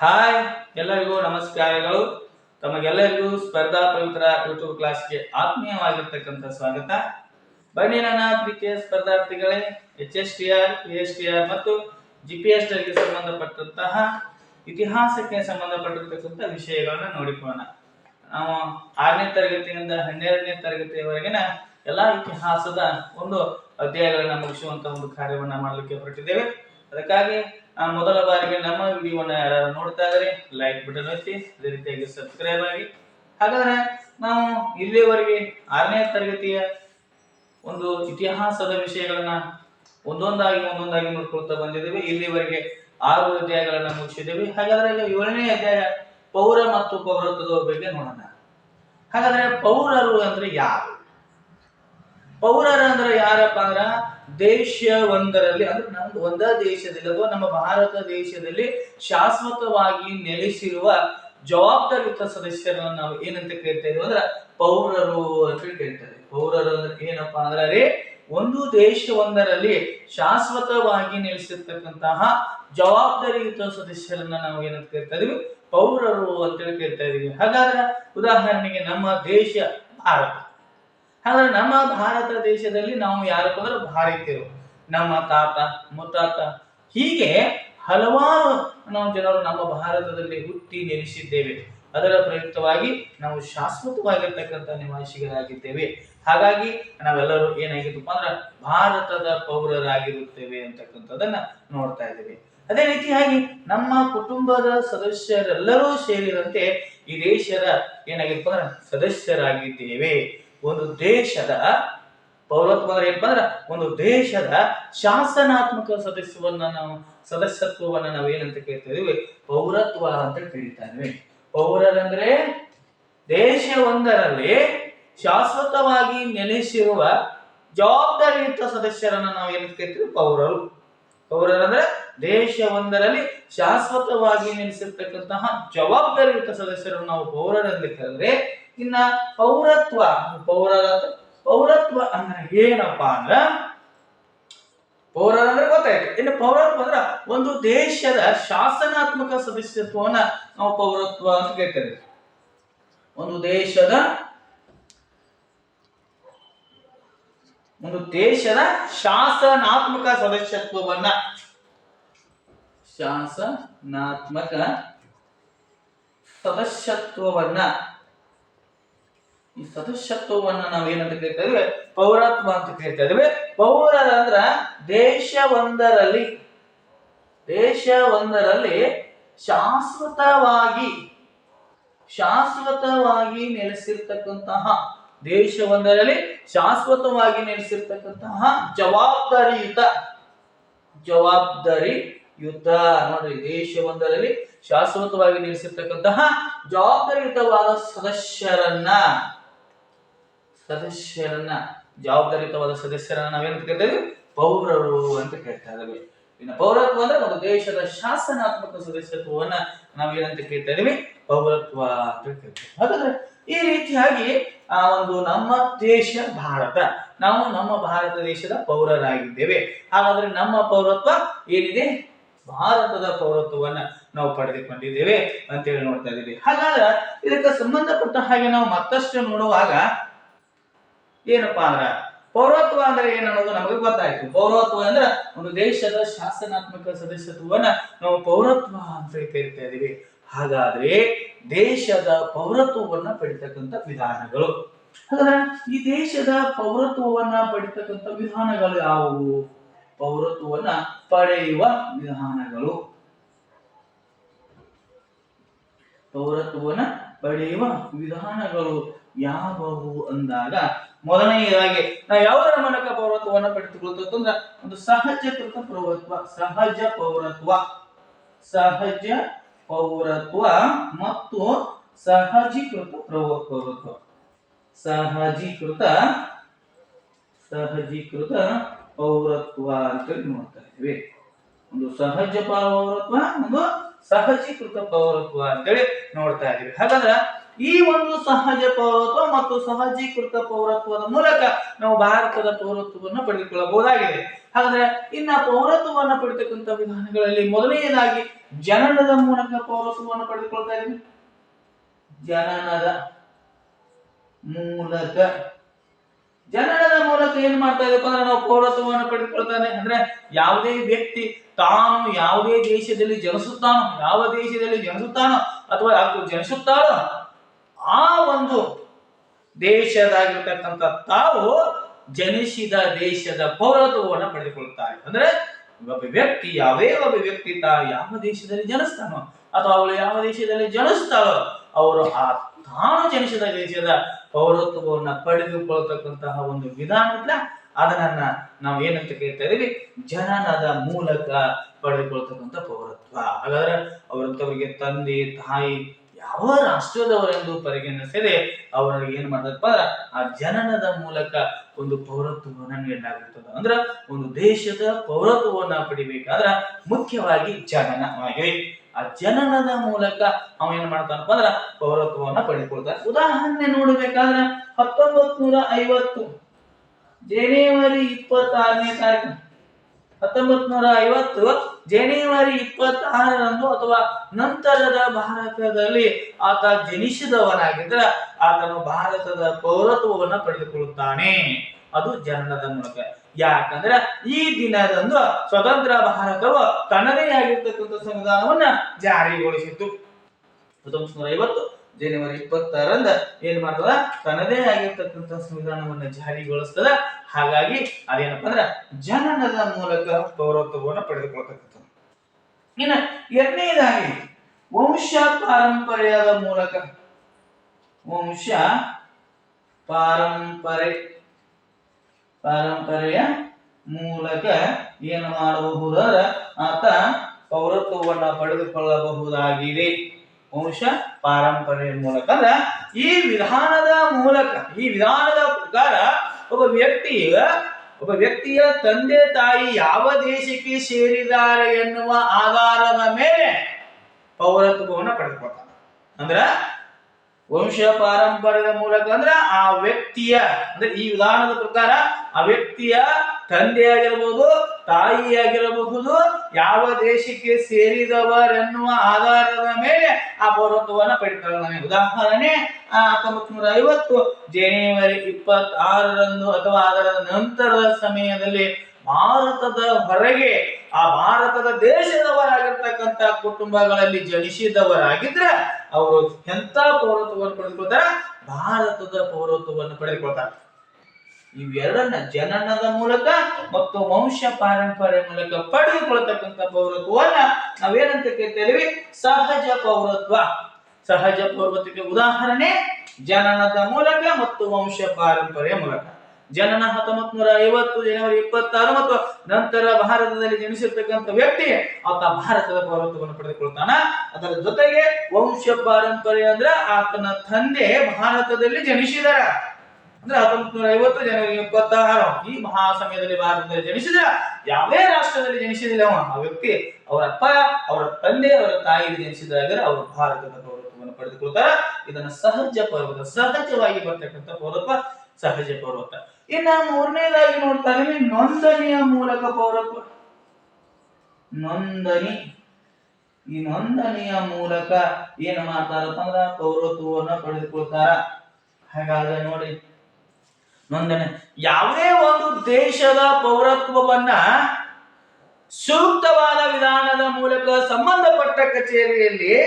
Hi ಎಲ್ಲರಿಗೂ ನಮಸ್ಕಾರಗಳು. ತಮಗೆಲ್ಲರಿಗೂ ಸ್ಪರ್ಧಾ ಪವಿತ್ರ ಯೂಟ್ಯೂಬ್ ಕ್ಲಾಸ್ಗೆ ಆತ್ಮೀಯವಾಗಿರ್ತಕ್ಕಂಥ ಸ್ವಾಗತ. ಬನ್ನಿ ನನ್ನ ಪ್ರೀತಿಯ ಸ್ಪರ್ಧಾರ್ಥಿಗಳೇ H S T R P S T R ಮತ್ತು ಜಿ ಪಿ ಎಸ್ ಟಿಗೆ ಸಂಬಂಧಪಟ್ಟಂತಹ ಇತಿಹಾಸಕ್ಕೆ ಸಂಬಂಧಪಟ್ಟಿರ್ತಕ್ಕಂಥ ವಿಷಯಗಳನ್ನ ನೋಡಿಕೊಳ್ಳೋಣ. ನಾವು ಆರನೇ ತರಗತಿಯಿಂದ ಹನ್ನೆರಡನೇ ತರಗತಿಯವರೆಗಿನ ಎಲ್ಲಾ ಇತಿಹಾಸದ ಒಂದು ಅಧ್ಯಾಯಗಳನ್ನ ಮುಗಿಸುವಂತಹ ಒಂದು ಕಾರ್ಯವನ್ನ ಮಾಡಲಿಕ್ಕೆ ಹೊರಟಿದ್ದೇವೆ. ಅದಕ್ಕಾಗಿ ಮೊದಲ ಬಾರಿಗೆ ನಮ್ಮ ವಿಡಿಯೋನ ಯಾರು ನೋಡ್ತಾ ಇದ್ರೆ ಲೈಕ್ ಬಟನ್ ಒತ್ತಿ, ಅದೇ ರೀತಿಯಾಗಿ ಸಬ್ಸ್ಕ್ರೈಬ್ ಆಗಿ. ಹಾಗಾದ್ರೆ ನಾವು ಇಲ್ಲಿಯವರೆಗೆ ಆರನೇ ತರಗತಿಯ ಒಂದು ಇತಿಹಾಸದ ವಿಷಯಗಳನ್ನ ಒಂದೊಂದಾಗಿ ಒಂದೊಂದಾಗಿ ನೋಡ್ಕೊಳ್ತಾ ಬಂದಿದ್ದೇವೆ. ಇಲ್ಲಿವರೆಗೆ ಆರು ಅಧ್ಯಾಯಗಳನ್ನ ಮುಗಿಸಿದ್ದೇವೆ. ಹಾಗಾದ್ರೆ ಈಗ ಏಳನೇ ಅಧ್ಯಾಯ ಪೌರ ಮತ್ತು ಪೌರತ್ವದ ಬಗ್ಗೆ ನೋಡೋಣ. ಹಾಗಾದ್ರೆ ಪೌರರು ಅಂದ್ರೆ ಯಾರು? ಪೌರರು ಅಂದ್ರೆ ಯಾರಪ್ಪ ಅಂದ್ರ ದೇಶ ಒಂದರಲ್ಲಿ ಅಂದ್ರೆ ನಮ್ದು ಒಂದೇ ದೇಶದಲ್ಲಿ ಅಥವಾ ನಮ್ಮ ಭಾರತ ದೇಶದಲ್ಲಿ ಶಾಶ್ವತವಾಗಿ ನೆಲೆಸಿರುವ ಜವಾಬ್ದಾರಿಯುತ ಸದಸ್ಯರನ್ನ ನಾವು ಏನಂತ ಕೇಳ್ತೇವೆ ಅಂದ್ರೆ ಪೌರರು ಅಂತ ಕೇಳ್ತಾರೆ ಪೌರರು ಅಂದ್ರೆ ಏನಪ್ಪಾ ಅಂದ್ರೆ ಒಂದು ದೇಶವೊಂದರಲ್ಲಿ ಶಾಶ್ವತವಾಗಿ ನೆಲೆಸಿರ್ತಕ್ಕಂತಹ ಜವಾಬ್ದಾರಿಯುತ ಸದಸ್ಯರನ್ನ ನಾವು ಏನಂತ ಕೇಳ್ತಾ ಇದೀವಿ? ಪೌರರು ಅಂತೇಳಿ ಕೇಳ್ತಾ ಇದೀವಿ. ಹಾಗಾದ್ರೆ ಉದಾಹರಣೆಗೆ ನಮ್ಮ ದೇಶ ಭಾರತ. ಹಾಗಾದ್ರೆ ನಮ್ಮ ಭಾರತ ದೇಶದಲ್ಲಿ ನಾವು ಯಾರಪ್ಪ ಅಂದ್ರೆ ಭಾರತೀಯರು. ನಮ್ಮ ತಾತ, ಮುತ್ತಾತ, ಹೀಗೆ ಹಲವಾರು ನಾವು ಜನರು ನಮ್ಮ ಭಾರತದಲ್ಲಿ ಹುಟ್ಟಿ ನೆಲೆಸಿದ್ದೇವೆ. ಅದರ ಪ್ರಯುಕ್ತವಾಗಿ ನಾವು ಶಾಶ್ವತವಾಗಿರ್ತಕ್ಕಂಥ ನಿವಾಸಿಗರಾಗಿದ್ದೇವೆ ಹಾಗಾಗಿ ನಾವೆಲ್ಲರೂ ಏನಾಗಿತ್ತಪ್ಪ ಅಂದ್ರೆ ಭಾರತದ ಪೌರರಾಗಿರುತ್ತೇವೆ ಅಂತಕ್ಕಂಥದ್ದನ್ನ ನೋಡ್ತಾ ಇದ್ದೇವೆ. ಅದೇ ರೀತಿಯಾಗಿ ನಮ್ಮ ಕುಟುಂಬದ ಸದಸ್ಯರೆಲ್ಲರೂ ಸೇರಿದಂತೆ ಈ ದೇಶದ ಏನಾಗಿತ್ತಪ್ಪ ಅಂದ್ರೆ ಸದಸ್ಯರಾಗಿದ್ದೇವೆ. ಒಂದು ದೇಶದ ಪೌರತ್ವ ಅಂದ್ರೆ ಏನಪ್ಪ ಒಂದು ದೇಶದ ಶಾಸನಾತ್ಮಕ ಸದಸ್ಯವನ್ನ ನಾವು, ಸದಸ್ಯತ್ವವನ್ನ ನಾವು ಏನಂತ ಕೇಳ್ತಾ ಇದೀವಿ? ಪೌರತ್ವ ಅಂತ ಕರೀತಾ ಇದ್ವಿ. ಪೌರರಂದ್ರೆ ದೇಶವೊಂದರಲ್ಲಿ ಶಾಶ್ವತವಾಗಿ ನೆಲೆಸಿರುವ ಜವಾಬ್ದಾರಿಯುತ ಸದಸ್ಯರನ್ನ ನಾವು ಏನಂತ ಕೇಳ್ತೀವಿ? ಪೌರರು. ಪೌರರಂದ್ರೆ ದೇಶವೊಂದರಲ್ಲಿ ಶಾಶ್ವತವಾಗಿ ನೆಲೆಸಿರ್ತಕ್ಕಂತಹ ಜವಾಬ್ದಾರಿಯುತ ಸದಸ್ಯರನ್ನು ನಾವು ಪೌರರೆಂದು ಕರೆದ್ರೆ ಇನ್ನ ಪೌರತ್ವ ಪೌರ ಪೌರತ್ವ ಅಂದ್ರೆ ಏನಪ್ಪಾ ಅಂದ್ರ ಪೌರರ ಅಂದ್ರೆ ಗೊತ್ತಾಯ್ತು. ಇನ್ನು ಪೌರತ್ವ ಅಂದ್ರ ಒಂದು ದೇಶದ ಶಾಸನಾತ್ಮಕ ಸದಸ್ಯತ್ವವನ್ನ ನಾವು ಪೌರತ್ವ ಅಂತ ಕೇಳ್ತೇವೆ. ಒಂದು ದೇಶದ ಒಂದು ದೇಶದ ಶಾಸನಾತ್ಮಕ ಸದಸ್ಯತ್ವವನ್ನ ಶಾಸನಾತ್ಮಕ ಸದಸ್ಯತ್ವವನ್ನ ಈ ಸದಸ್ಯತ್ವವನ್ನ ನಾವು ಏನಂತ ಕರಿತಾ ಪೌರತ್ವ ಅಂತ ಕರಿತಾ ಇದ್ದೇವೆ ಪೌರರ ಅಂದ್ರ ದೇಶ ಒಂದರಲ್ಲಿ ಶಾಶ್ವತವಾಗಿ ಶಾಶ್ವತವಾಗಿ ನೆಲೆಸಿರ್ತಕ್ಕಂತಹ, ದೇಶವೊಂದರಲ್ಲಿ ಶಾಶ್ವತವಾಗಿ ನೆಲೆಸಿರ್ತಕ್ಕಂತಹ ಜವಾಬ್ದಾರಿಯುತ ಜವಾಬ್ದಾರಿಯುತ ನೋಡ್ರಿ, ದೇಶವೊಂದರಲ್ಲಿ ಶಾಶ್ವತವಾಗಿ ನೆಲೆಸಿರ್ತಕ್ಕಂತಹ ಜವಾಬ್ದಾರಿಯುತವಾದ ಸದಸ್ಯರನ್ನ ಸದಸ್ಯರನ್ನ, ಜವಾಬ್ದಾರಿಯುತವಾದ ಸದಸ್ಯರನ್ನ ನಾವೇನಂತ ಕೇಳ್ತೇವೆ ಪೌರರು ಅಂತ ಕೇಳ್ತಾ ಇದ್ದೇವೆ ಇನ್ನು ಪೌರತ್ವ ಅಂದ್ರೆ ಒಂದು ದೇಶದ ಶಾಸನಾತ್ಮಕ ಸದಸ್ಯತ್ವವನ್ನ ನಾವೇನಂತ ಕೇಳ್ತಾ ಇದೀವಿ? ಪೌರತ್ವ ಅಂತ ಕೇಳ್ತೇವೆ ಹಾಗಾದ್ರೆ ಈ ರೀತಿಯಾಗಿ, ಆ ಒಂದು ನಮ್ಮ ದೇಶ ಭಾರತ, ನಾವು ನಮ್ಮ ಭಾರತ ದೇಶದ ಪೌರರಾಗಿದ್ದೇವೆ. ಹಾಗಾದ್ರೆ ನಮ್ಮ ಪೌರತ್ವ ಏನಿದೆ? ಭಾರತದ ಪೌರತ್ವವನ್ನ ನಾವು ಪಡೆದುಕೊಂಡಿದ್ದೇವೆ ಅಂತೇಳಿ ನೋಡ್ತಾ ಇದ್ದೀವಿ. ಹಾಗಾದ್ರೆ ಇದಕ್ಕೆ ಸಂಬಂಧಪಟ್ಟ ಹಾಗೆ ನಾವು ಮತ್ತಷ್ಟು ನೋಡುವಾಗ ಏನಪ್ಪಾ ಅಂದ್ರ ಪೌರತ್ವ ಅಂದ್ರೆ ಏನನ್ನೋದು ನಮಗೆ ಗೊತ್ತಾಯ್ತು. ಪೌರತ್ವ ಅಂದ್ರೆ ಒಂದು ದೇಶದ ಶಾಸನಾತ್ಮಕ ಸದಸ್ಯತ್ವವನ್ನ ನಾವು ಪೌರತ್ವ ಅಂತ ಕರಿತಾ ಇದೀವಿ. ಹಾಗಾದ್ರೆ ದೇಶದ ಪೌರತ್ವವನ್ನ ಪಡಿತಕ್ಕಂಥ ವಿಧಾನಗಳು. ಹಾಗಾದ್ರೆ ಈ ದೇಶದ ಪೌರತ್ವವನ್ನ ಪಡಿತಕ್ಕಂಥ ವಿಧಾನಗಳು ಯಾವುವು? ಪೌರತ್ವವನ್ನ ಪಡೆಯುವ ವಿಧಾನಗಳು. ಪೌರತ್ವವನ್ನ ಪಡೆಯುವ ವಿಧಾನಗಳು ಯಾವುವು ಅಂದಾಗ ಮೊದಲನೆಯದಾಗಿ ನಾವು ಯಾವುದರ ಮೂಲಕ ಪೌರತ್ವವನ್ನು ಪಡೆದುಕೊಳ್ಳುತ್ತಂದ್ರೆ ಒಂದು ಸಹಜಕೃತ ಪೌರತ್ವ, ಸಹಜ ಪೌರತ್ವ. ಸಹಜ ಪೌರತ್ವ ಮತ್ತು ಸಹಜೀಕೃತ ಪೌರತ್ವ. ಸಹಜೀಕೃತ ಸಹಜೀಕೃತ ಪೌರತ್ವ ಅಂತ ನೋಡ್ತಾ ಇದ್ದೀವಿ. ಒಂದು ಸಹಜ ಪೌರತ್ವ, ಒಂದು ಸಹಜೀಕೃತ ಪೌರತ್ವ ಅಂತೇಳಿ ನೋಡ್ತಾ ಇದೀವಿ ಹಾಗಾದ್ರೆ ಈ ಒಂದು ಸಹಜ ಪೌರತ್ವ ಮತ್ತು ಸಹಜೀಕೃತ ಪೌರತ್ವದ ಮೂಲಕ ನಾವು ಭಾರತದ ಪೌರತ್ವವನ್ನು ಪಡೆದುಕೊಳ್ಳಬಹುದಾಗಿದೆ. ಹಾಗಾದ್ರೆ ಇನ್ನ ಪೌರತ್ವವನ್ನು ಪಡಿತಕ್ಕಂಥ ವಿಧಾನಗಳಲ್ಲಿ ಮೊದಲನೆಯದಾಗಿ ಜನನದ ಮೂಲಕ ಪೌರತ್ವವನ್ನು ಪಡೆದುಕೊಳ್ತಾ ಇದ್ದೀವಿ ಜನನದ ಮೂಲಕ. ಜನನದ ಮೂಲಕ ಏನ್ ಮಾಡ್ತಾ ಇದ್ದಪ್ಪ ಅಂದ್ರೆ ನಾವು ಪೌರತ್ವವನ್ನು ಪಡೆದುಕೊಳ್ತಾನೆ ಅಂದ್ರೆ ಯಾವುದೇ ವ್ಯಕ್ತಿ ತಾನು ಯಾವುದೇ ದೇಶದಲ್ಲಿ ಜನಿಸುತ್ತಾನೋ, ಯಾವ ದೇಶದಲ್ಲಿ ಜನಿಸುತ್ತಾನೋ ಅಥವಾ ಜನಿಸುತ್ತಾಳೋ ಆ ಒಂದು ದೇಶದಾಗಿರ್ತಕ್ಕಂಥ ತಾವು ಜನಿಸಿದ ದೇಶದ ಪೌರತ್ವವನ್ನು ಪಡೆದುಕೊಳ್ಳುತ್ತಾರೆ. ಅಂದ್ರೆ ಒಬ್ಬ ವ್ಯಕ್ತಿ ಯಾವೇ ಒಬ್ಬ ವ್ಯಕ್ತಿ ತಾ ಯಾವ ದೇಶದಲ್ಲಿ ಜನಿಸ್ತಾನೋ ಅಥವಾ ಅವಳು ಯಾವ ದೇಶದಲ್ಲಿ ಜನಿಸ್ತಾಳೋ, ಅವರು ಆ ತಾನು ಜನಿಸಿದ ದೇಶದ ಪೌರತ್ವವನ್ನು ಪಡೆದುಕೊಳ್ಳತಕ್ಕಂತಹ ಒಂದು ವಿಧಾನ ಅದನ್ನ ನಾವು ಏನಂತ ಕೇಳ್ತಾ ಇದೀವಿ? ಜನನದ ಮೂಲಕ ಪಡೆದುಕೊಳ್ತಕ್ಕಂಥ ಪೌರತ್ವ. ಹಾಗಾದ್ರೆ ಅವರಂತವರಿಗೆ ತಂದೆ, ತಾಯಿ ಯಾವ ರಾಷ್ಟ್ರದವರೆಂದು ಪರಿಗಣಿಸದೆ ಅವರು ಏನ್ ಮಾಡ್ತದಪ್ಪ ಅಂದ್ರೆ ಆ ಜನನದ ಮೂಲಕ ಒಂದು ಪೌರತ್ವವನ್ನು ನೀಡಲಾಗುತ್ತದೆ. ಅಂದ್ರ ಒಂದು ದೇಶದ ಪೌರತ್ವವನ್ನ ಪಡಿಬೇಕಾದ್ರ ಮುಖ್ಯವಾಗಿ ಜನನ ಆಗಿದೆ ಆ ಜನನದ ಮೂಲಕ ಅವ ಏನ್ ಮಾಡ್ತಾನಪ್ಪ ಅಂದ್ರ ಪೌರತ್ವವನ್ನ ಪಡೆದುಕೊಳ್ತಾನೆ ಉದಾಹರಣೆ ನೋಡಬೇಕಾದ್ರ ಹತ್ತೊಂಬತ್ ನೂರ ಐವತ್ತು ಜನವರಿ ಇಪ್ಪತ್ತಾರನೇ ತಾರೀಕು. ಹತ್ತೊಂಬತ್ ನೂರ ಐವತ್ತು ಜನವರಿ ಇಪ್ಪತ್ತಾರರಂದು ಅಥವಾ ನಂತರದ ಭಾರತದಲ್ಲಿ ಆತ ಜನಿಸಿದವನಾಗಿದ್ದರೆ ಆತನು ಭಾರತದ ಪೌರತ್ವವನ್ನ ಪಡೆದುಕೊಳ್ಳುತ್ತಾನೆ. ಅದು ಜನನದ ಮೂಲಕ. ಯಾಕಂದ್ರೆ ಈ ದಿನದಂದು ಸ್ವತಂತ್ರ ಭಾರತವು ತನ್ನದೇ ಆಗಿರ್ತಕ್ಕಂಥ ಸಂವಿಧಾನವನ್ನ ಜಾರಿಗೊಳಿಸಿತ್ತು. ಹತ್ತೊಂಬತ್ ನೂರ ಐವತ್ತು ಜನವರಿ ಇಪ್ಪತ್ತಾರಂದ ಏನ್ ಮಾಡ್ತದ? ತನ್ನದೇ ಆಗಿರ್ತಕ್ಕಂಥ ಸಂವಿಧಾನವನ್ನ ಜಾರಿಗೊಳಿಸ್ತದ. ಹಾಗಾಗಿ ಅದೇನಪ್ಪ ಅಂದ್ರ ಜನನದ ಮೂಲಕ ಪೌರತ್ವವನ್ನು ಪಡೆದುಕೊಳ್ತಕ್ಕಂಥ ಇನ್ನ ಎರಡನೇದಾಗಿ ವಂಶ ಪಾರಂಪರ್ಯದ ಮೂಲಕ ವಂಶ ಪಾರಂಪರೆ, ಪಾರಂಪರೆಯ ಮೂಲಕ ಏನು ಮಾಡಬಹುದಾದ? ಆತ ಪೌರತ್ವವನ್ನ ಪಡೆದುಕೊಳ್ಳಬಹುದಾಗಿದೆ. ವಂಶ ಪಾರಂಪರೆಯ ಮೂಲಕ ಅಂದ್ರೆ ಈ ವಿಧಾನದ ಮೂಲಕ, ಈ ವಿಧಾನದ ಪ್ರಕಾರ ಒಬ್ಬ ವ್ಯಕ್ತಿಯ ಒಬ್ಬ ವ್ಯಕ್ತಿಯ ತಂದೆ ತಾಯಿ ಯಾವ ದೇಶಕ್ಕೆ ಸೇರಿದ್ದಾರೆ ಎನ್ನುವ ಆಧಾರದ ಮೇಲೆ ಪೌರತ್ವವನ್ನು ಪಡೆದುಕೊಳ್ತಾನೆ. ಅಂದ್ರ ವಂಶ ಪಾರಂಪರ್ಯದ ಮೂಲಕ ಅಂದ್ರೆ ಆ ವ್ಯಕ್ತಿಯ, ಅಂದ್ರೆ ಈ ವಿಧಾನದ ಪ್ರಕಾರ ಆ ವ್ಯಕ್ತಿಯ ತಂದೆ ಆಗಿರಬಹುದು ತಾಯಿ ಆಗಿರಬಹುದು ಯಾವ ದೇಶಕ್ಕೆ ಸೇರಿದವರೆನ್ನುವ ಆಧಾರದ ಮೇಲೆ ಆ ಪೌರತ್ವವನ್ನ ನಮಗೆ ಉದಾಹರಣೆ. ಹತ್ತೊಂಬತ್ ನೂರ ಐವತ್ತು ಜನವರಿ ಇಪ್ಪತ್ತಾರರಂದು ಅಥವಾ ಅದರ ನಂತರದ ಸಮಯದಲ್ಲಿ ಭಾರತದ ಹೊರಗೆ ಆ ಭಾರತದ ದೇಶದವರಾಗಿರ್ತಕ್ಕಂತ ಕುಟುಂಬಗಳಲ್ಲಿ ಜನಿಸಿದವರಾಗಿದ್ರೆ ಅವರು ಎಂತ ಪೌರತ್ವವನ್ನು ಪಡೆದುಕೊಳ್ತಾರೆ? ಭಾರತದ ಪೌರತ್ವವನ್ನು ಪಡೆದುಕೊಳ್ತಾರೆ. ಇವೆರಡನ್ನ ಜನನದ ಮೂಲಕ ಮತ್ತು ವಂಶ ಪಾರಂಪರ್ಯ ಮೂಲಕ ಪಡೆದುಕೊಳ್ತಕ್ಕಂಥ ಪೌರತ್ವವನ್ನ ನಾವೇನಂತ ಕೇಳ್ತೇವೆ ಸಹಜ ಪೌರತ್ವ. ಸಹಜ ಪೌರತ್ವಕ್ಕೆ ಉದಾಹರಣೆ, ಜನನದ ಮೂಲಕ ಮತ್ತು ವಂಶ ಪಾರಂಪರ್ಯ ಮೂಲಕ. ಜನನ ಹತ್ತೊಂಬತ್ ನೂರ ಐವತ್ತು ಜನವರಿ ಇಪ್ಪತ್ತಾರು ಮತ್ತು ನಂತರ ಭಾರತದಲ್ಲಿ ಜನಿಸಿರ್ತಕ್ಕಂಥ ವ್ಯಕ್ತಿ ಆತ ಭಾರತದ ಪೌರತ್ವವನ್ನು ಪಡೆದುಕೊಳ್ತಾನ. ಅದರ ಜೊತೆಗೆ ವಂಶ ಪಾರಂಪರ್ಯ ಅಂದ್ರೆ ಆತನ ತಂದೆ ಭಾರತದಲ್ಲಿ ಜನಿಸಿದಾರ. ಅಂದ್ರೆ ಹತ್ತೊಂಬತ್ ನೂರ ಐವತ್ತು ಜನವರಿ ಇಪ್ಪತ್ತಾರು ಈ ಮಹಾ ಸಮಯದಲ್ಲಿ ಭಾರತದಲ್ಲಿ ಜನಿಸಿದ ಯಾವುದೇ ರಾಷ್ಟ್ರದಲ್ಲಿ ಜನಿಸಿದಿಲ್ಲ ಆ ವ್ಯಕ್ತಿ, ಅವರ ಅಪ್ಪ, ಅವರ ತಂದೆ, ಅವರ ತಾಯಿಗೆ ಜನಿಸಿದಾಗ ಅವರು ಭಾರತದ ಪೌರತ್ವವನ್ನು ಪಡೆದುಕೊಳ್ತಾರ. ಇದನ್ನ ಸಹಜ ಪರ್ವತ, ಸಹಜವಾಗಿ ಬರ್ತಕ್ಕಂಥ ಪೌರತ್ವ, ಸಹಜ ಪೌರತ್ವ ಇನ್ನ ಮೂರನೇದಾಗಿ ನೋಡ್ತಾ ಇದ್ದೀವಿ, ನೋಂದಣಿಯ ಮೂಲಕ ಪೌರತ್ವ. ನೋಂದಣಿ, ಈ ನೋಂದಣಿಯ ಮೂಲಕ ಏನು ಮಾಡ್ತಾರಪ್ಪ ಅಂದ್ರ ಪೌರತ್ವವನ್ನು ಪಡೆದುಕೊಳ್ತಾರ. ಹಾಗಾದ್ರೆ ನೋಡಿ ನೋಂದಣಿ. ಯಾವುದೇ ಒಂದು ದೇಶದ ಪೌರತ್ವವನ್ನ ಸೂಕ್ತವಾದ ವಿಧಾನದ ಮೂಲಕ ಸಂಬಂಧಪಟ್ಟ ಕಚೇರಿಯಲ್ಲಿ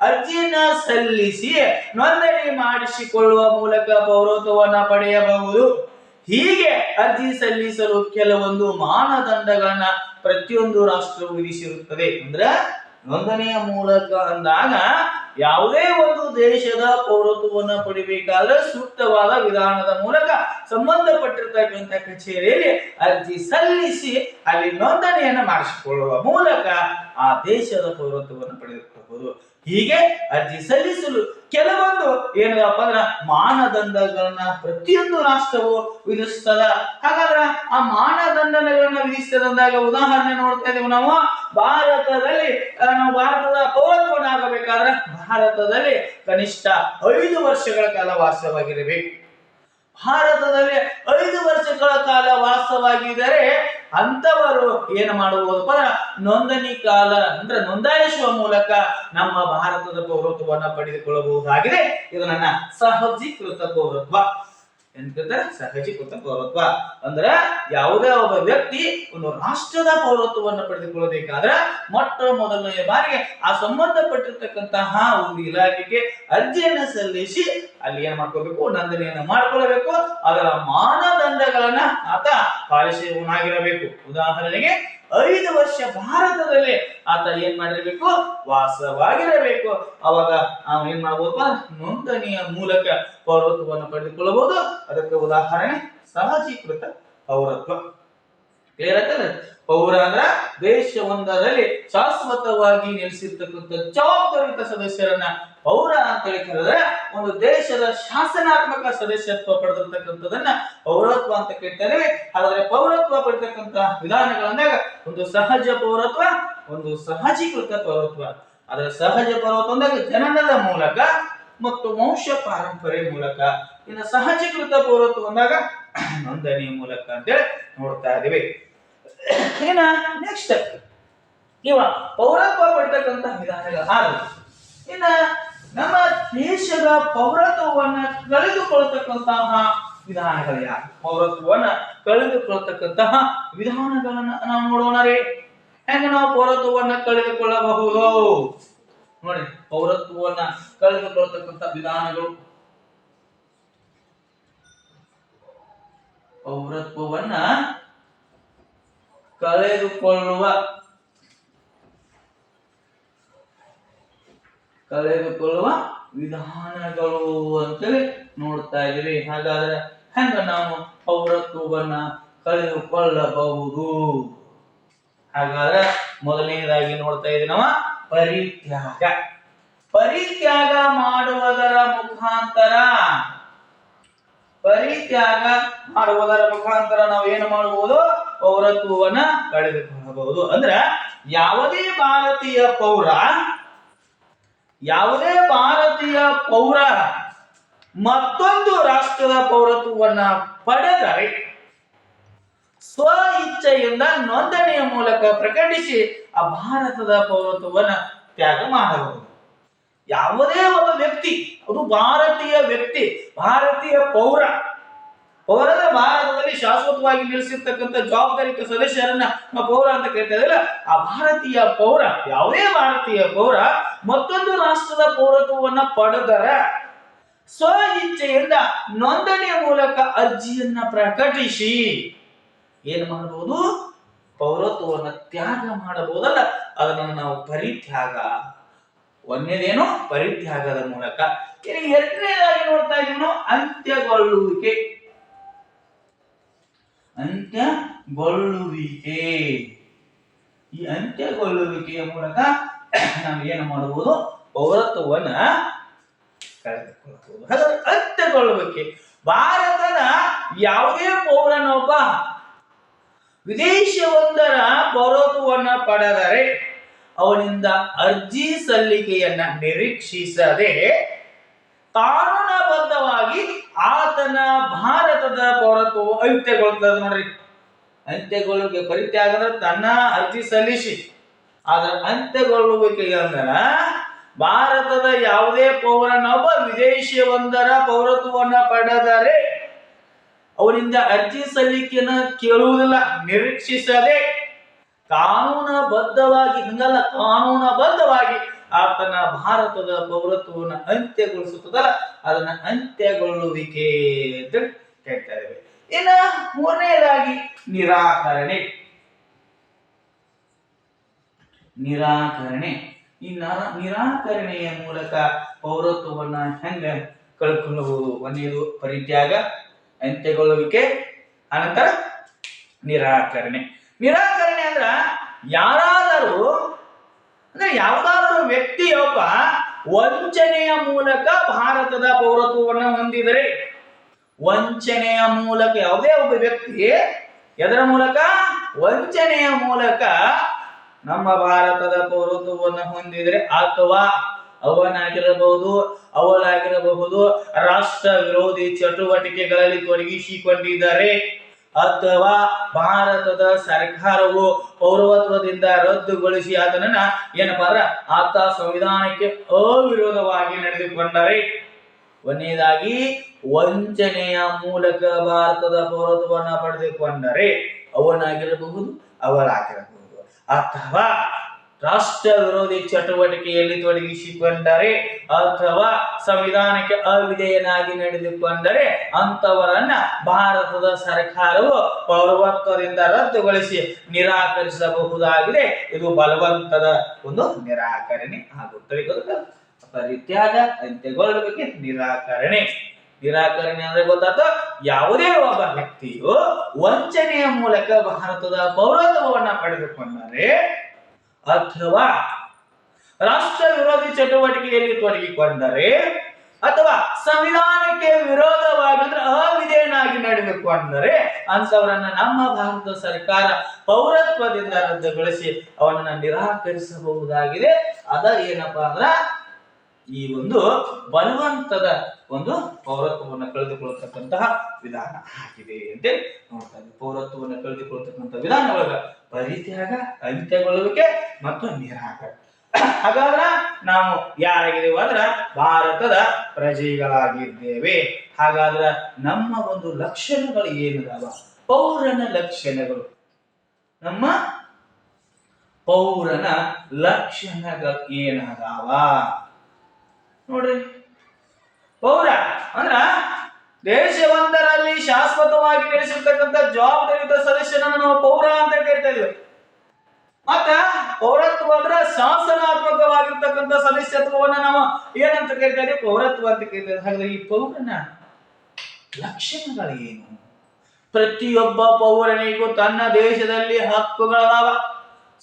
ಅರ್ಜಿನ ಸಲ್ಲಿಸಿ ನೋಂದಣಿ ಮಾಡಿಸಿಕೊಳ್ಳುವ ಮೂಲಕ ಪೌರತ್ವವನ್ನ ಪಡೆಯಬಹುದು. ಹೀಗೆ ಅರ್ಜಿ ಸಲ್ಲಿಸಲು ಕೆಲವೊಂದು ಮಾನದಂಡಗಳನ್ನ ಪ್ರತಿಯೊಂದು ರಾಷ್ಟ್ರವು ವಿಧಿಸಿರುತ್ತದೆ. ಅಂದ್ರೆ ನೋಂದಣಿಯ ಮೂಲಕ ಅಂದಾಗ ಯಾವುದೇ ಒಂದು ದೇಶದ ಪೌರತ್ವವನ್ನು ಪಡಿಬೇಕಾದ್ರೆ ಸೂಕ್ತವಾದ ವಿಧಾನದ ಮೂಲಕ ಸಂಬಂಧಪಟ್ಟಿರ್ತಕ್ಕಂಥ ಕಚೇರಿಯಲ್ಲಿ ಅರ್ಜಿ ಸಲ್ಲಿಸಿ ಅಲ್ಲಿ ನೋಂದಣಿಯನ್ನು ಮಾಡಿಸಿಕೊಳ್ಳುವ ಮೂಲಕ ಆ ದೇಶದ ಪೌರತ್ವವನ್ನು ಪಡೆದುಕೊಳ್ಳಬಹುದು. ಹೀಗೆ ಅರ್ಜಿ ಸಲ್ಲಿಸಲು ಕೆಲವೊಂದು ಏನಪ್ಪ ಅಂದ್ರ ಮಾನದಂಡಗಳನ್ನ ಪ್ರತಿಯೊಂದು ರಾಷ್ಟ್ರವು ವಿಧಿಸ್ತದ. ಹಾಗಾದ್ರ ಆ ಮಾನದಂಡಗಳನ್ನ ವಿಧಿಸ್ತದಂದಾಗ ಉದಾಹರಣೆ ನೋಡ್ತಾ ಇದೀವಿ ನಾವು. ಭಾರತದಲ್ಲಿ ನಾವು ಭಾರತದ ಪೌರತ್ವನ ಆಗಬೇಕಾದ್ರೆ ಭಾರತದಲ್ಲಿ ಕನಿಷ್ಠ ಐದು ವರ್ಷಗಳ ಕಾಲ ವಾಸವಾಗಿರಬೇಕು. ಭಾರತದಲ್ಲಿ ಐದು ವರ್ಷಗಳ ಕಾಲ ವಾಸವಾಗಿದ್ದರೆ ಅಂತವರು ಏನು ಮಾಡಬಹುದಪ್ಪ ನೋಂದಣಿ ಕಾಲ ಅಂದ್ರೆ ನೋಂದಾಯಿಸುವ ಮೂಲಕ ನಮ್ಮ ಭಾರತದ ಪೌರತ್ವವನ್ನು ಪಡೆದುಕೊಳ್ಳಬಹುದಾಗಿದೆ. ಇದು ನನ್ನ ಸಹಜೀಕೃತ ಪೌರತ್ವ. ಎಂತ ಸಹಜೀಕೃತ ಪೌರತ್ವ. ಅಂದ್ರೆ ಯಾವುದೇ ಒಬ್ಬ ವ್ಯಕ್ತಿ ಒಂದು ರಾಷ್ಟ್ರದ ಪೌರತ್ವವನ್ನು ಪಡೆದುಕೊಳ್ಳಬೇಕಾದ್ರೆ ಮೊಟ್ಟ ಮೊದಲನೆಯ ಬಾರಿಗೆ ಆ ಸಂಬಂಧಪಟ್ಟಿರ್ತಕ್ಕಂತಹ ಒಂದು ಇಲಾಖೆಗೆ ಅರ್ಜಿಯನ್ನು ಸಲ್ಲಿಸಿ ಅಲ್ಲಿ ಏನ್ ಮಾಡ್ಕೋಬೇಕು, ನೋಂದಣಿಯನ್ನ ಮಾಡ್ಕೊಳ್ಬೇಕು ಅದರ ಮಾನದಂಡಗಳನ್ನ ಆತ ಪಾಲಿಸುವನಾಗಿರಬೇಕು ಉದಾಹರಣೆಗೆ, ಐದು ವರ್ಷ ಭಾರತದಲ್ಲಿ ಆತ ಏನ್ ಮಾಡಿರ್ಬೇಕು? ವಾಸವಾಗಿರಬೇಕು. ಅವಾಗ ನಾವು ಏನ್ ಮಾಡಬಹುದು ನೋಂದಣಿಯ ಮೂಲಕ ಪೌರತ್ವವನ್ನು ಪಡೆದುಕೊಳ್ಳಬಹುದು. ಅದಕ್ಕೆ ಉದಾಹರಣೆ ಸಹಜೀಕೃತ ಪೌರತ್ವ. ಕ್ಲಿಯರ್ ಆಗ್ತದೆ ಪೌರ ಅಂದ್ರ ದೇಶವೊಂದರಲ್ಲಿ ಶಾಶ್ವತವಾಗಿ ನೆಲೆಸಿರ್ತಕ್ಕಂಥ ಜವಾಬ್ದಾರಿಯುತ ಸದಸ್ಯರನ್ನ ಪೌರ ಅಂತ ಕರೆದ್ರೆ ಒಂದು ದೇಶದ ಶಾಸನಾತ್ಮಕ ಸದಸ್ಯತ್ವ ಪಡೆದಿರ್ತಕ್ಕಂಥದನ್ನ ಪೌರತ್ವ ಅಂತ ಕೇಳ್ತಾರೆ ಆದರೆ ಪೌರತ್ವ ಪಡೆತಕ್ಕಂತ ವಿಧಾನಗಳಂದಾಗ ಒಂದು ಸಹಜ ಪೌರತ್ವ, ಒಂದು ಸಹಜೀಕೃತ ಪೌರತ್ವ. ಅದರ ಸಹಜ ಪೌರತ್ವ ಅಂದಾಗ ಜನನದ ಮೂಲಕ ಮತ್ತು ವಂಶ ಪಾರಂಪರೆ ಮೂಲಕ, ಇನ್ನು ಸಹಜೀಕೃತ ಪೌರತ್ವ ಅಂದಾಗ ನೋಂದಣಿ ಮೂಲಕ ಅಂತೇಳಿ ನೋಡ್ತಾ ಇದ್ದೀವಿ. ಇನ್ನ ನೆಕ್ಸ್ಟ್ ಇವ ಪೌರತ್ವ ಪಡ್ತಕ್ಕಂತ ವಿಧಾನಗಳು ಆರು ಇನ್ನ ನಮ್ಮ ದೇಶದ ಪೌರತ್ವವನ್ನ ಕಳೆದುಕೊಳ್ತಕ್ಕಂತಹ ವಿಧಾನಗಳು ಯಾರು? ಪೌರತ್ವವನ್ನ ಕಳೆದುಕೊಳ್ತಕ್ಕಂತಹ ವಿಧಾನಗಳನ್ನ ನಾವು ನೋಡೋಣ ರೀ. ಹೆಂಗ ನಾವು ಪೌರತ್ವವನ್ನ ಕಳೆದುಕೊಳ್ಳಬಹುದು? ನೋಡಿ, ಪೌರತ್ವವನ್ನ ಕಳೆದುಕೊಳ್ತಕ್ಕಂಥ ವಿಧಾನಗಳು. ಪೌರತ್ವವನ್ನ ಕಳೆದುಕೊಳ್ಳುವ ಕಳೆದುಕೊಳ್ಳುವ ವಿಧಾನಗಳು ಅಂತೇಳಿ ನೋಡ್ತಾ ಇದೀವಿ ಹಾಗಾದ್ರೆ ಹೆಂಗ ನಾವು ಪೌರತ್ವವನ್ನ ಕಳೆದುಕೊಳ್ಳಬಹುದು? ಹಾಗಾದ್ರೆ ಮೊದಲನೇದಾಗಿ ನೋಡ್ತಾ ಇದೀವಿ ನಾವು ಪರಿತ್ಯಾಗ. ಪರಿತ್ಯಾಗ ಮಾಡುವುದರ ಮುಖಾಂತರ ಪರಿತ್ಯಾಗ ಮಾಡುವುದರ ಮುಖಾಂತರ ನಾವು ಏನು ಮಾಡಬಹುದು ಪೌರತ್ವವನ್ನ ಕಳೆದುಕೊಳ್ಳಬಹುದು. ಅಂದ್ರ ಯಾವುದೇ ಭಾರತೀಯ ಪೌರ, ಯಾವುದೇ ಭಾರತೀಯ ಪೌರ ಮತ್ತೊಂದು ರಾಷ್ಟ್ರದ ಪೌರತ್ವವನ್ನ ಪಡೆದರೆ ಸ್ವ ಇಚ್ಛೆಯಿಂದ ನೋಂದಣಿಯ ಮೂಲಕ ಪ್ರಕಟಿಸಿ ಆ ಭಾರತದ ಪೌರತ್ವವನ್ನ ತ್ಯಾಗ ಮಾಡಬಹುದು. ಯಾವುದೇ ಒಬ್ಬ ವ್ಯಕ್ತಿ, ಅದು ಭಾರತೀಯ ವ್ಯಕ್ತಿ, ಭಾರತೀಯ ಪೌರ ಪೌರದ ಭಾರತದಲ್ಲಿ ಶಾಶ್ವತವಾಗಿ ನಿಲ್ಲಿಸಿರ್ತಕ್ಕಂಥ ಜವಾಬ್ದಾರಿಕ ಸದಸ್ಯರನ್ನ ನಾವು ಪೌರ ಅಂತ ಕರಿತಾ ಆ ಭಾರತೀಯ ಪೌರ, ಯಾವುದೇ ಭಾರತೀಯ ಪೌರ, ಮತ್ತೊಂದು ರಾಷ್ಟ್ರದ ಪೌರತ್ವವನ್ನ ಪಡೆದರ ಸ್ವ ಇಚ್ಛೆಯಿಂದ ನೋಂದಣಿಯ ಮೂಲಕ ಅರ್ಜಿಯನ್ನ ಪ್ರಕಟಿಸಿ, ಏನು ಮಾಡಬಹುದು ಪೌರತ್ವವನ್ನು ತ್ಯಾಗ ಮಾಡಬಹುದಲ್ಲ, ಅದನ್ನು ನಾವು ಪರಿತ್ಯಾಗ ಒಂದನೇದೇನು ಪರಿತ್ಯಾಗದ ಮೂಲಕ ಇಲ್ಲಿ ಎರಡನೇದಾಗಿ ನೋಡ್ತಾ ಇದೀನೋ ಅಂತ್ಯಗೊಳ್ಳುವಿಕೆ. ಅಂತ್ಯಗೊಳ್ಳುವಿಕೆ. ಈ ಅಂತ್ಯಗೊಳ್ಳುವಿಕೆಯ ಮೂಲಕ ನಾವು ಏನು ಮಾಡಬಹುದು? ಪೌರತ್ವವನ್ನ ಕಳೆದುಕೊಳ್ಳಬಹುದು. ಹಾಗಾದ್ರೆ ಅಂತ್ಯಗೊಳ್ಳುವಿಕೆ. ಭಾರತದ ಯಾವುದೇ ಪೌರನೊಬ್ಬ ವಿದೇಶವೊಂದರ ಪೌರತ್ವವನ್ನ ಪಡೆದರೆ ಅವನಿಂದ ಅರ್ಜಿ ಸಲ್ಲಿಕೆಯನ್ನ ನಿರೀಕ್ಷಿಸದೆ ಕಾನೂನಬದ್ಧವಾಗಿ ಆತನ ಭಾರತದ ಪೌರತ್ವವು ಅಂತ್ಯಗೊಳ್ತದೆ ನೋಡ್ರಿ. ಅಂತ್ಯಗೊಳ್ಳುವಿಕೆ ಪರಿತ್ಯಾಗದ ತನ್ನ ಅರ್ಜಿ ಸಲ್ಲಿಸಿ. ಆದ್ರೆ ಅಂತ್ಯಗೊಳ್ಳುವಿಕೆ ಅಂದ್ರ ಭಾರತದ ಯಾವುದೇ ಪೌರನೊಬ್ಬ ವಿದೇಶಿಯೊಂದರ ಪೌರತ್ವವನ್ನ ಪಡೆದರೆ ಅವನಿಂದ ಅರ್ಜಿ ಸಲ್ಲಿಕೆಯನ್ನು ಕೇಳುವುದಿಲ್ಲ, ನಿರೀಕ್ಷಿಸದೆ ಕಾನೂನಬದ್ಧವಾಗಿ, ಹಂಗಲ್ಲ, ಕಾನೂನಬದ್ಧವಾಗಿ ಆತನ ಭಾರತದ ಪೌರತ್ವವನ್ನು ಅಂತ್ಯಗೊಳಿಸುತ್ತದಲ್ಲ, ಅದನ್ನ ಅಂತ್ಯಗೊಳ್ಳುವಿಕೆ ಅಂತ ಹೇಳ್ತಾ ಇದ್ದೇವೆ. ಇನ್ನ ಮೂರನೆಯದಾಗಿ ನಿರಾಕರಣೆ. ನಿರಾಕರಣೆ. ಈ ನರ- ನಿರಾಕರಣೆಯ ಮೂಲಕ ಪೌರತ್ವವನ್ನ ಹೆಂಗ ಕಳ್ಕೊಳ್ಳಬಹುದು ಒಂದೇದು ಪರಿತ್ಯಾಗ ಅಂತ್ಯಗೊಳ್ಳುವಿಕೆ, ಅನಂತರ ನಿರಾಕರಣೆ. ನಿರಾಕರಣೆ ಅಂದ್ರ ಯಾರಾದರೂ, ಅಂದ್ರೆ ಯಾವುದಾದರೂ ವ್ಯಕ್ತಿಯೊಬ್ಬ ವಂಚನೆಯ ಮೂಲಕ ಭಾರತದ ಪೌರತ್ವವನ್ನು ಹೊಂದಿದರೆ, ವಂಚನೆಯ ಮೂಲಕ ಯಾವುದೇ ಒಬ್ಬ ವ್ಯಕ್ತಿ ಎದರ ಮೂಲಕ? ವಂಚನೆಯ ಮೂಲಕ ನಮ್ಮ ಭಾರತದ ಪೌರತ್ವವನ್ನು ಹೊಂದಿದರೆ ಅಥವಾ ಅವನಾಗಿರಬಹುದು, ಅವಳಾಗಿರಬಹುದು, ರಾಷ್ಟ್ರ ವಿರೋಧಿ ಚಟುವಟಿಕೆಗಳಲ್ಲಿ ತೊಡಗಿಸಿಕೊಂಡಿದ್ದಾರೆ. ಅಥವಾ ಭಾರತದ ಸರ್ಕಾರವು ಪೌರತ್ವದಿಂದ ರದ್ದುಗೊಳಿಸಿ ಆತನನ್ನ ಏನಪ್ಪ ಅಂದ್ರ ಆತ ಸಂವಿಧಾನಕ್ಕೆ ಅವಿರೋಧವಾಗಿ ನಡೆದುಕೊಂಡರೆ ಒಂದನೇದಾಗಿ ವಂಚನೆಯ ಮೂಲಕ ಭಾರತದ ಪೌರತ್ವವನ್ನ ಪಡೆದುಕೊಂಡರೆ ಅವನಾಗಿರಬಹುದು, ಅವರಾಗಿರಬಹುದು. ಅಥವಾ ರಾಷ್ಟ್ರ ವಿರೋಧಿ ಚಟುವಟಿಕೆಯಲ್ಲಿ ತೊಡಗಿಸಿಕೊಂಡರೆ ಅಥವಾ ಸಂವಿಧಾನಕ್ಕೆ ಅವಿಧೇಯನಾಗಿ ನಡೆದುಕೊಂಡರೆ ಅಂತವರನ್ನ ಭಾರತದ ಸರ್ಕಾರವು ಪೌರತ್ವದಿಂದ ರದ್ದುಗೊಳಿಸಿ ನಿರಾಕರಿಸಬಹುದಾಗಿದೆ. ಇದು ಬಲವಂತದ ಒಂದು ನಿರಾಕರಣೆ ಆಗುತ್ತದೆ. ಗೊತ್ತಾ? ಪರಿತ್ಯಾಗ ಅಂತ್ಯಗೊಳ್ಳಬೇಕು ನಿರಾಕರಣೆ. ನಿರಾಕರಣೆ ಅಂದ್ರೆ ಗೊತ್ತಾತ, ಯಾವುದೇ ಒಬ್ಬ ವ್ಯಕ್ತಿಯು ವಂಚನೆಯ ಮೂಲಕ ಭಾರತದ ಪೌರತ್ವವನ್ನ ಪಡೆದುಕೊಂಡರೆ ಅಥವಾ ರಾಷ್ಟ್ರ ವಿರೋಧಿ ಚಟುವಟಿಕೆಯಲ್ಲಿ ತೊಡಗಿಕೊಂಡರೆ ಅಥವಾ ಸಂವಿಧಾನಕ್ಕೆ ವಿರೋಧವಾಗಿ ಅವಿಧೇಯನಾಗಿ ನಡೆದುಕೊಂಡರೆ ಅಂತವರನ್ನ ನಮ್ಮ ಭಾರತ ಸರ್ಕಾರ ಪೌರತ್ವದಿಂದ ರದ್ದುಗೊಳಿಸಿ ಅವನನ್ನ ನಿರಾಕರಿಸಬಹುದಾಗಿದೆ. ಅದ ಏನಪ್ಪಾ ಅಂದ್ರ ಈ ಒಂದು ಬಲವಂತದ ಒಂದು ಪೌರತ್ವವನ್ನು ಕಳೆದುಕೊಳ್ಳತಕ್ಕಂತಹ ವಿಧಾನ ಆಗಿದೆ. ಅಂತ ನೋಡ್ತಾ ಇದ್ದೀವಿ ಪೌರತ್ವವನ್ನು ವಿಧಾನ ಒಳಗ ಪರಿತ್ಯಾಗ ಅಂತ್ಯಗೊಳ್ಳುವಿಕೆ ಮತ್ತು ನಿರಾಕ. ಹಾಗಾದ್ರ ನಾವು ಯಾರಾಗಿದ್ದೇವೆ ಅಂದ್ರ ಭಾರತದ ಪ್ರಜೆಗಳಾಗಿದ್ದೇವೆ. ಹಾಗಾದ್ರ ನಮ್ಮ ಒಂದು ಲಕ್ಷಣಗಳು ಏನದಾವ? ಪೌರನ ಲಕ್ಷಣಗಳು. ನಮ್ಮ ಪೌರನ ಲಕ್ಷಣಗಳು ಏನದಾವ? ನೋಡ್ರಿ. ಪೌರ ಅಂದ್ರ ದೇಶವೊಂದರಲ್ಲಿ ಶಾಶ್ವತವಾಗಿ ನಡೆಸಿರ್ತಕ್ಕಂಥ ಜವಾಬ್ದಾರಿಯುತ ಸದಸ್ಯನನ್ನು ನಾವು ಪೌರ ಅಂತ ಕೇಳ್ತಾ ಮತ್ತ ಪೌರತ್ವ ಅಂದ್ರೆ ಶಾಸನಾತ್ಮಕವಾಗಿರ್ತಕ್ಕಂಥ ಸದಸ್ಯತ್ವವನ್ನ ನಾವು ಏನಂತ ಕೇಳ್ತಾ ಪೌರತ್ವ ಅಂತ ಕೇಳ್ತಾ ಹಾಗಾದ್ರೆ ಈ ಪೌರನ ಲಕ್ಷಣಗಳು ಏನು ಪ್ರತಿಯೊಬ್ಬ ಪೌರನಿಗೂ ತನ್ನ ದೇಶದಲ್ಲಿ ಹಕ್ಕುಗಳದಾವ.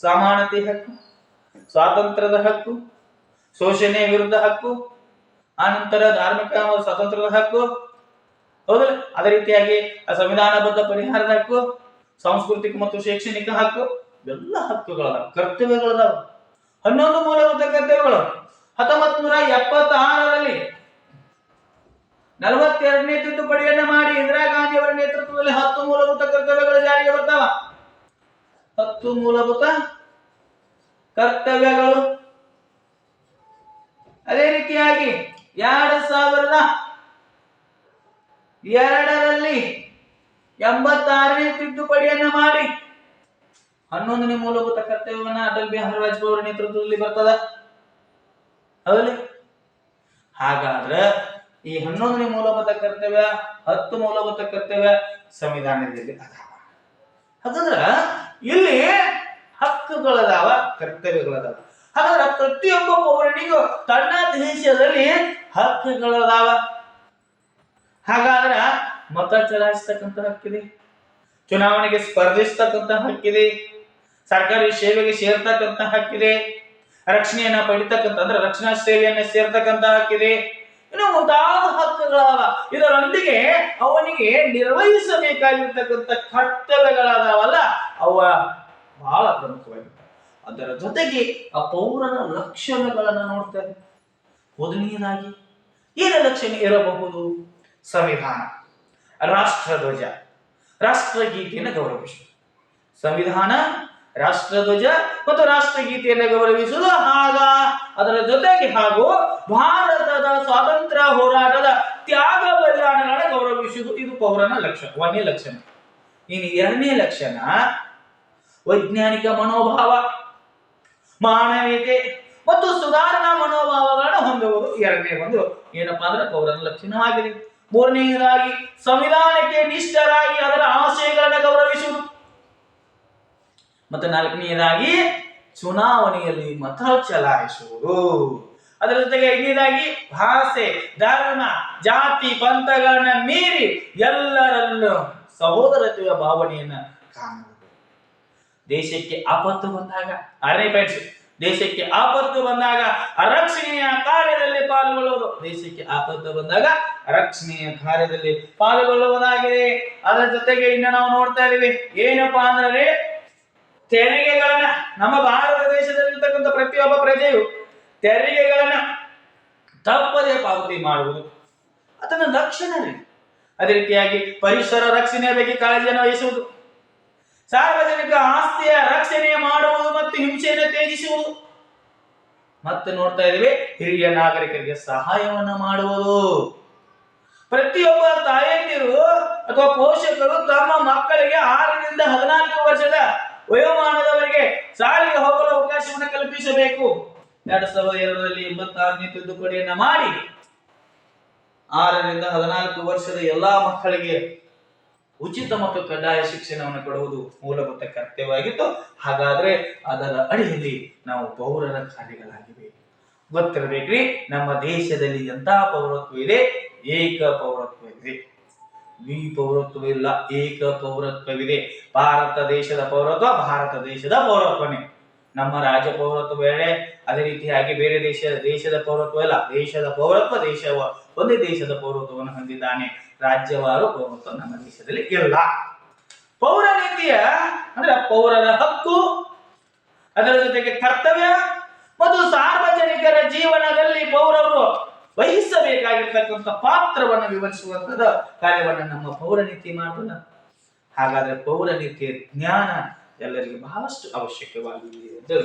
ಸಮಾನತೆ ಹಕ್ಕು, ಸ್ವಾತಂತ್ರ್ಯದ ಹಕ್ಕು ಶೋಷಣೆ ವಿರುದ್ಧ ಹಕ್ಕು ಆನಂತರ ಧಾರ್ಮಿಕ ಸ್ವಾತಂತ್ರ್ಯದ ಹಕ್ಕು ಹೌದಲ್ಲ? ಅದೇ ರೀತಿಯಾಗಿ ಆ ಸಂವಿಧಾನಬದ್ಧ ಪರಿಹಾರದ ಹಕ್ಕು, ಸಾಂಸ್ಕೃತಿಕ ಮತ್ತು ಶೈಕ್ಷಣಿಕ ಹಕ್ಕು, ಎಲ್ಲ ಹಕ್ಕುಗಳದಾವ, ಕರ್ತವ್ಯಗಳದಾವ. ಹನ್ನೊಂದು ಮೂಲಭೂತ ಕರ್ತವ್ಯಗಳು. ಹತ್ತೊಂಬತ್ ನೂರ ಎಪ್ಪತ್ತಾರರಲ್ಲಿ ನಲವತ್ತೆರಡನೇ ತಿದ್ದುಪಡಿಯನ್ನ ಮಾಡಿ ಇಂದಿರಾ ಗಾಂಧಿ ಅವರ ನೇತೃತ್ವದಲ್ಲಿ ಹತ್ತು ಮೂಲಭೂತ ಕರ್ತವ್ಯಗಳು ಜಾರಿಗೆ ಬರ್ತಾವ. ಹತ್ತು ಮೂಲಭೂತ ಕರ್ತವ್ಯಗಳು. ಅದೇ ರೀತಿಯಾಗಿ ಎರಡು ಸಾವಿರದ ಎರಡರಲ್ಲಿ ಎಂಬತ್ತಾರನೇ ತಿದ್ದುಪಡಿಯನ್ನು ಮಾಡಿ. ಹನ್ನೊಂದನೇ ಮೂಲಭೂತ ಕರ್ತವ್ಯವನ್ನ ಅಟಲ್ ಬಿಹಾರಿ ವಾಜಪೇಯಿ ಅವರ ನೇತೃತ್ವದಲ್ಲಿ ಬರ್ತದ. ಹೌದಲ್ಲ ಹಾಗಾದ್ರೆ ಈ ಹನ್ನೊಂದನೇ ಮೂಲಭೂತ ಕರ್ತವ್ಯ, ಹತ್ತು ಮೂಲಭೂತ ಕರ್ತವ್ಯ ಸಂವಿಧಾನದಲ್ಲಿ ಅದಾವ. ಹಾಗಂದ್ರ ಇಲ್ಲಿ ಹಕ್ಕುಗಳದಾವ, ಕರ್ತವ್ಯಗಳದಾವ. ಹಾಗಾದ್ರೆ ಪ್ರತಿಯೊಬ್ಬ ಪೌರನಿಗೂ ತನ್ನ ದೇಶದಲ್ಲಿ ಹಕ್ಕುಗಳದಾವ. ಹಾಗಾದ್ರ ಮತ ಚಲಾಯಿಸ್ತಕ್ಕಂಥ ಹಕ್ಕಿದೆ? ಚುನಾವಣೆಗೆ ಸ್ಪರ್ಧಿಸ್ತಕ್ಕಂಥ ಹಕ್ಕಿದೆ? ಸರ್ಕಾರಿ ಸೇವೆಗೆ ಸೇರ್ತಕ್ಕಂಥ ಹಕ್ಕಿದೆ? ರಕ್ಷಣೆಯನ್ನ ಪಡಿತಕ್ಕಂಥ ಅಂದ್ರೆ ರಕ್ಷಣಾ ಸೇವೆಯನ್ನ ಸೇರ್ತಕ್ಕಂಥ ಹಕ್ಕಿದೆ? ಇನ್ನು ಮುಂತಾದ ಹಕ್ಕುಗಳಾವ ಇದರೊಂದಿಗೆ ಅವನಿಗೆ ನಿರ್ವಹಿಸಬೇಕಾಗಿರ್ತಕ್ಕಂಥ ಕರ್ತವ್ಯಗಳಾದಾವಲ್ಲ, ಅವ ಬಹಳ ಪ್ರಮುಖವಾಗಿರ್ತವೆ ಅದರ ಜೊತೆಗೆ ಆ ಪೌರನ ಲಕ್ಷಣಗಳನ್ನ ನೋಡ್ತಾರೆ ಮೊದಲನೇದಾಗಿ ಏನ ಲಕ್ಷಣ ಇರಬಹುದು? ಸಂವಿಧಾನ, ರಾಷ್ಟ್ರಧ್ವಜ. ರಾಷ್ಟ್ರಗೀತೆಯನ್ನು ಗೌರವಿಸುವುದು. ಸಂವಿಧಾನ, ರಾಷ್ಟ್ರಧ್ವಜ ಮತ್ತು ರಾಷ್ಟ್ರಗೀತೆಯನ್ನು ಗೌರವಿಸುವುದು ಹಾಗ ಅದರ ಜೊತೆಗೆ ಹಾಗೂ ಭಾರತದ ಸ್ವಾತಂತ್ರ್ಯ ಹೋರಾಟದ ತ್ಯಾಗ ಬಲಿದಾನಗಳನ್ನು ಗೌರವಿಸುವುದು. ಇದು ಪೌರನ ಲಕ್ಷಣ ಒಂದನೇ ಲಕ್ಷಣ. ಇನ್ನು ಎರಡನೇ ಲಕ್ಷಣ, ವೈಜ್ಞಾನಿಕ ಮನೋಭಾವ ಮಾನವೀಯತೆ ಮತ್ತು ಸುಧಾರಣಾ ಮನೋಭಾವಗಳನ್ನು ಹೊಂದುವುದು. ಎರಡನೇ ಒಂದು ಏನಪ್ಪಾ ಅಂದ್ರೆ ಪೌರನ ಲಕ್ಷಣವಾಗಿದೆ ಮೂರನೆಯದಾಗಿ ಸಂವಿಧಾನಕ್ಕೆ ನಿಷ್ಠರಾಗಿ ಅದರ ಆಶಯಗಳನ್ನು ಗೌರವಿಸುವುದು. ಮತ್ತೆ ನಾಲ್ಕನೆಯದಾಗಿ ಚುನಾವಣೆಯಲ್ಲಿ ಮತ ಚಲಾಯಿಸುವುದು. ಅದರ ಜೊತೆಗೆ ಐದನೇದಾಗಿ ಭಾಷೆ, ಧರ್ಮ, ಜಾತಿ, ಪಂಥಗಳನ್ನ ಮೀರಿ ಎಲ್ಲರಲ್ಲೂ ಸಹೋದರತೆಯ ಭಾವನೆಯನ್ನ ಕಾಣುವುದು. ದೇಶಕ್ಕೆ ಆಪತ್ತು ಬಂದಾಗ, ಆರನೇ ಪಾಯಿಂಟ್ಸ್ ದೇಶಕ್ಕೆ ಆಪತ್ತು ಬಂದಾಗ ರಕ್ಷಣೆಯ ಕಾರ್ಯದಲ್ಲಿ ಪಾಲ್ಗೊಳ್ಳುವುದು. ದೇಶಕ್ಕೆ ಆಪತ್ತು ಬಂದಾಗ ರಕ್ಷಣೆಯ ಕಾರ್ಯದಲ್ಲಿ ಪಾಲ್ಗೊಳ್ಳುವುದಾಗಿದೆ. ಅದರ ಜೊತೆಗೆ ಇನ್ನು ನಾವು ನೋಡ್ತಾ ಇದೀವಿ ಏನಪ್ಪಾ ಅಂದ್ರೆ ತೆರಿಗೆಗಳನ್ನ ನಮ್ಮ ಭಾರತ ದೇಶದಲ್ಲಿರ್ತಕ್ಕಂಥ ಪ್ರತಿಯೊಬ್ಬ ಪ್ರಜೆಯು ತೆರಿಗೆಗಳನ್ನ ತಪ್ಪದೆ ಪಾವತಿ ಮಾಡುವುದು. ಅದನ್ನು ಲಕ್ಷಣವೇ. ಅದೇ ರೀತಿಯಾಗಿ ಪರಿಸರ ರಕ್ಷಣೆಯ ಬಗ್ಗೆ ಕಾಳಜಿಯನ್ನು ವಹಿಸುವುದು. ಸಾರ್ವಜನಿಕ ಆಸ್ತಿಯ ರಕ್ಷಣೆ ಮಾಡುವುದು ಮತ್ತು ಹಿಂಸೆಯನ್ನು ತ್ಯಜಿಸುವುದು. ಮತ್ತೆ ನೋಡ್ತಾ ಇದ್ದೀವಿ, ಹಿರಿಯ ನಾಗರಿಕರಿಗೆ ಸಹಾಯವನ್ನ ಮಾಡುವುದು. ಪ್ರತಿಯೊಬ್ಬ ತಾಯಂದಿರು ಅಥವಾ ಪೋಷಕರು ತಮ್ಮ ಮಕ್ಕಳಿಗೆ ಆರರಿಂದ ಹದಿನಾಲ್ಕು ವರ್ಷದ ವಯೋಮಾನದವರಿಗೆ ಶಾಲೆಗೆ ಹೋಗಲು ಅವಕಾಶವನ್ನು ಕಲ್ಪಿಸಬೇಕು. ಎರಡ್ ಸಾವಿರದ ಎರಡರಲ್ಲಿ ಎಂಬತ್ತಾರನೇ ತಿದ್ದುಪಡಿಯನ್ನ ಮಾಡಿ. ಆರರಿಂದ ಹದಿನಾಲ್ಕು ವರ್ಷದ ಎಲ್ಲಾ ಮಕ್ಕಳಿಗೆ ಉಚಿತ ಮತ್ತು ಕಡ್ಡಾಯ ಶಿಕ್ಷಣವನ್ನು ಕೊಡುವುದು ಮೂಲಭೂತ ಕರ್ತವ್ಯವಾಗಿತ್ತು. ಹಾಗಾದ್ರೆ ಅದರ ಅಡಿಯಲ್ಲಿ ನಾವು ಪೌರರ ಕಾರ್ಯಗಳಾಗಿವೆ. ಗೊತ್ತಿರಬೇಕ್ರಿ, ನಮ್ಮ ದೇಶದಲ್ಲಿ ಎಂತ ಪೌರತ್ವ ಇದೆ? ಏಕ ಪೌರತ್ವ ಇದೆ ದ್ವಿ ಪೌರತ್ವ ಇಲ್ಲ ಏಕ ಪೌರತ್ವವಿದೆ. ಭಾರತ ದೇಶದ ಪೌರತ್ವ, ಭಾರತ ದೇಶದ ಪೌರತ್ವನೇ. ನಮ್ಮ ರಾಜ್ಯ ಪೌರತ್ವ ಬೇರೆ, ಅದೇ ರೀತಿಯಾಗಿ ಬೇರೆ ದೇಶ, ದೇಶದ ಪೌರತ್ವ ಇಲ್ಲ. ದೇಶದ ಪೌರತ್ವ ದೇಶ ಒಂದೇ ದೇಶದ ಪೌರತ್ವವನ್ನು ಹೊಂದಿದ್ದಾನೆ. ರಾಜ್ಯವಾರು ಪೌರತ್ವ ನಮ್ಮ ದೇಶದಲ್ಲಿ ಇಲ್ಲ. ಪೌರ ನೀತಿಯ, ಅಂದ್ರೆ ಪೌರರ ಹಕ್ಕು, ಅದರ ಜೊತೆಗೆ ಕರ್ತವ್ಯ ಮತ್ತು ಸಾರ್ವಜನಿಕರ ಜೀವನದಲ್ಲಿ ಪೌರರು ವಹಿಸಬೇಕಾಗಿರ್ತಕ್ಕಂಥ ಪಾತ್ರವನ್ನು ವಿವರಿಸುವಂತದ ಕಾರ್ಯವನ್ನು ನಮ್ಮ ಪೌರ ನೀತಿ ಮಾಡೋಣ ಹಾಗಾದ್ರೆ ಪೌರ ನೀತಿಯ ಜ್ಞಾನ ಎಲ್ಲರಿಗೆ ಬಹಳಷ್ಟು ಅವಶ್ಯಕವಾಗಿದೆ ಎಂದು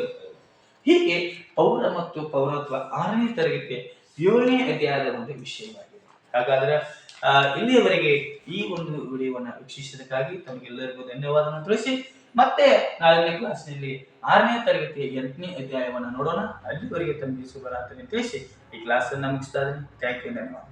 ಹೀಗೆ ಪೌರ ಮತ್ತು ಪೌರತ್ವ ಆರನೇ ತರಗತಿ ಏಳನೇ ಅಧ್ಯಾಯದ ಒಂದು ವಿಷಯವಾಗಿದೆ. ಹಾಗಾದ್ರೆ ಇಲ್ಲಿಯವರೆಗೆ ಈ ಒಂದು ವಿಡಿಯೋವನ್ನು ವೀಕ್ಷಿಸಿದಕ್ಕಾಗಿ ತಮಗೆಲ್ಲರಿಗೂ ಧನ್ಯವಾದವನ್ನು ತಿಳಿಸಿ, ಮತ್ತೆ ನಾಳಿನ ಕ್ಲಾಸ್ನಲ್ಲಿ ಆರನೇ ತರಗತಿಯ ಎಂಟನೇ ಅಧ್ಯಾಯವನ್ನು ನೋಡೋಣ. ಅಲ್ಲಿವರೆಗೆ ತಮಗೆ ಶುಭರಾತ್ರಿ ತಿಳಿಸಿ, ಈ ಕ್ಲಾಸ್ ಅನ್ನು ಮುಗಿಸ್ತಾ ಇದ್ದೀನಿ. ಥ್ಯಾಂಕ್ ಯು ಧನ್ಯವಾದ